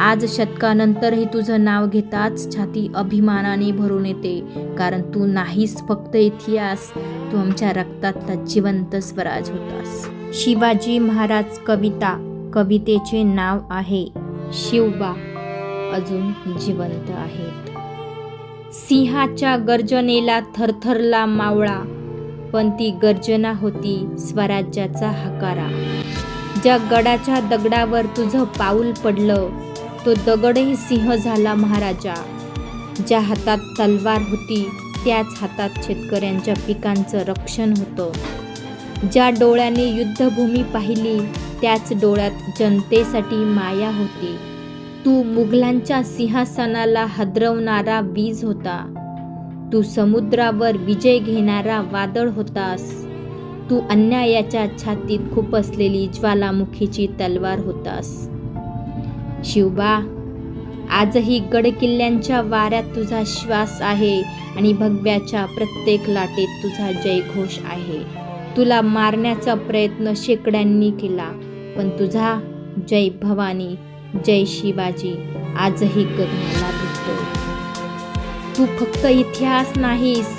आज शतकानंतरही तुझं नाव घेताच छाती अभिमानाने भरून येते. कारण तू नाहीस फक्त इतिहास तू आमच्या रक्तातला जिवंत स्वराज होतास. शिवाजी महाराज कविता कवितेचे नाव आहे शिवबा अजून जिवंत आहेत. सिंहाच्या गर्जनेला थरथरला मावळा पण ती गर्जना होती स्वराज्याचा हकारा. ज्या गडाच्या दगडावर तुझं पाऊल पडलं तो दगडही सिंह झाला महाराजा. ज्या हातात तलवार होती त्याच हातात शेतकऱ्यांच्या पिकांचं रक्षण होतं. ज्या डोळ्याने युद्धभूमी पाहिली त्याच डोळ्यात जनतेसाठी माया होती. तू मुघलांच्या सिंहासनाला हदरवणारा वीज होता. तू समुद्रावर विजय घेणारा वादळ होतास. तू अन्यायाच्या छातीत खूप असलेली ज्वालामुखीची तलवार होतास. शिवबा आजही गडकिल्ल्यांच्या वाऱ्यात तुझा श्वास आहे आणि भगव्याच्या प्रत्येक लाटेत तुझा जयघोष आहे. तुला मारण्याचा प्रयत्न शेकड्यांनी केला पण तुझा जय भवानी जय शिवाजी आजही गगनाला भेटतो. तू फक्त इतिहास नाहीस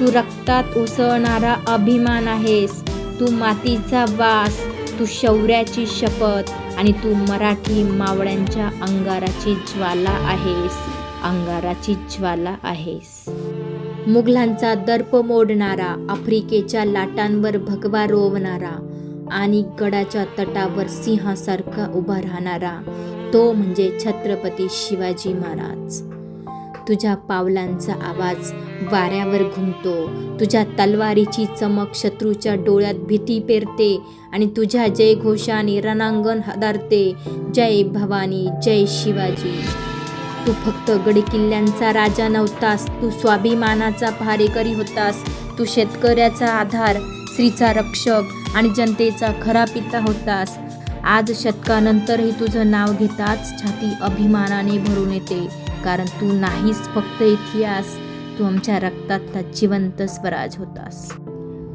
तू रक्तात उसळणारा अभिमान आहेस तू मातीचा वास तू शौर्याची शपथ आणि तू मराठी मावळ्यांच्या अंगाराची ज्वाला आहेस. अंगाराची ज्वाला आहेस. मुघलांचा दर्प मोडणारा आफ्रिकेच्या लाटांवर भगवा रोवणारा आणि गडाच्या तटावर सिंहासारखा उभा राहणारा तो म्हणजे छत्रपती शिवाजी महाराज. तुझ्या पावलांचा आवाज वाऱ्यावर घुमतो. तुझ्या तलवारीची चमक शत्रूच्या डोळ्यात भीती पेरते आणि तुझ्या जयघोषाने रणांगण हदारते. जय भवानी जय शिवाजी. तू फक्त गडकिल्ल्यांचा राजा नव्हतास. तू स्वाभिमानाचा पहारेकरी होतास. तू शेतकऱ्याचा आधार स्त्रीचा रक्षक आणि जनतेचा खरा पिता होतास. आज शतकानंतरही तुझं नाव घेताच छाती अभिमानाने भरून येते. कारण तू नाहीस फक्त इतिहास तू आमच्या रक्तातला जिवंत स्वराज होतास.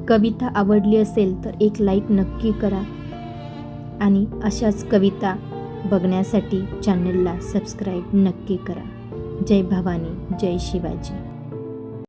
कविता आवडली असेल तर एक लाईक नक्की करा. आणि अशाच कविता बघण्यासाठी चॅनलला सबस्क्राईब नक्की करा. जय भवानी जय शिवाजी.